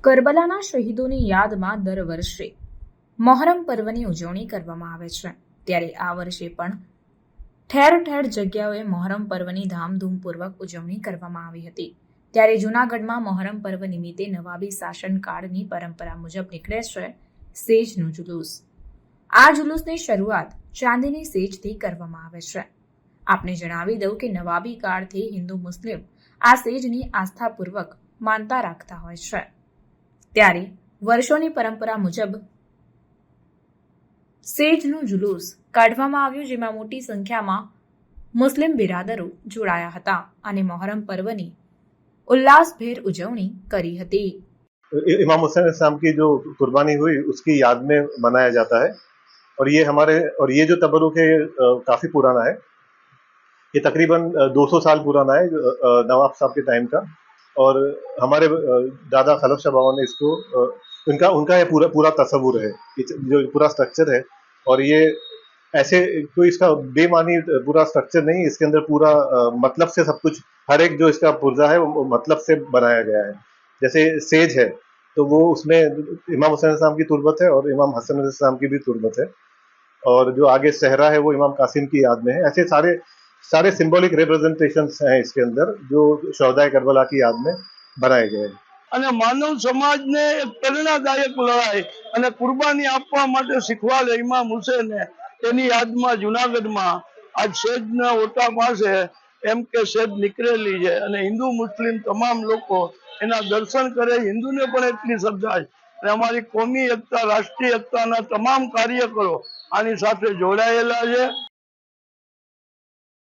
કરબલાના શહીદોની યાદમાં દર વર્ષે મોહરમ પર્વની ઉજવણી કરવામાં આવે છે. ત્યારે આ વર્ષે પણ ઠેર ઠેર જગ્યાઓએ મોહરમ પર્વની ધામધૂમપૂર્વક ઉજવણી કરવામાં આવી હતી. ત્યારે જૂનાગઢમાં મોહરમ પર્વ નિમિત્તે નવાબી શાસનકાળની પરંપરા મુજબ નીકળે છે સેજનું જુલુસ. આ જુલુસની શરૂઆત ચાંદીની સેજથી કરવામાં આવે છે. આપને જણાવી દઉં કે નવાબી કાળથી હિન્દુ મુસ્લિમ આ સેજની આસ્થાપૂર્વક માનતા રાખતા હોય છે ત્યારે વર્ષોની પરંપરા મુજબ સેજનું જુલુસ કાઢવામાં આવ્યું જેમાં મોટી સંખ્યામાં મુસ્લિમ બિરાદરો જોડાયા હતા અને મોહરમ પર્વની ઉલ્લાસભેર ઉજવણી કરી હતી इ- इमाम हुसैन इस्लाम की जो कुर्बानी हुई उसकी याद में मनाया जाता है और ये हमारे और ये जो तबरुक है ये अ, काफी पुराना है ये तकरीबन अ, 200 साल पुराना है नवाब साहब के टाइम का। और हमारे दादा खलफ शाह ने इसको उनका उनका ये पूरा पूरा तस्वुर है जो पूरा स्ट्रक्चर है। और ये ऐसे कोई इसका बेमानी पूरा स्ट्रक्चर नहीं इसके अंदर पूरा मतलब से सब कुछ हर एक जो इसका पुर्जा है वो मतलब से बनाया गया है। जैसे सेज है तो वो उसमें इमाम हुसैन इस्लाम की तुरबत है और इमाम हसन इस्लाम की भी तुरबत है। और जो आगे सहरा है वो इमाम कासिम की याद में है। ऐसे सारे सारे सिंबॉलिक रिप्रेजेंटेशन हैं इसके अंदर जो शहदाय करबला की याद में बनाए गए हैं અને માનવ સમાજને એક પ્રેરણાદાયક લડાઈ અને કુરબાની આપવા માટે શીખવાડે ઇમામ હુસેને તેની યાદમાં જુનાગઢમાં આજ શેજના ઓટા પાસે એમ કે શેજ નીકળેલી છે અને હિન્દુ મુસ્લિમ તમામ લોકો એના દર્શન કરે હિન્દુને પણ એટલી શ્રદ્ધા છે અને અમારી કોમી એકતા રાષ્ટ્રીય એકતાના તમામ કાર્યકરો આની સાથે જોડાયેલા છે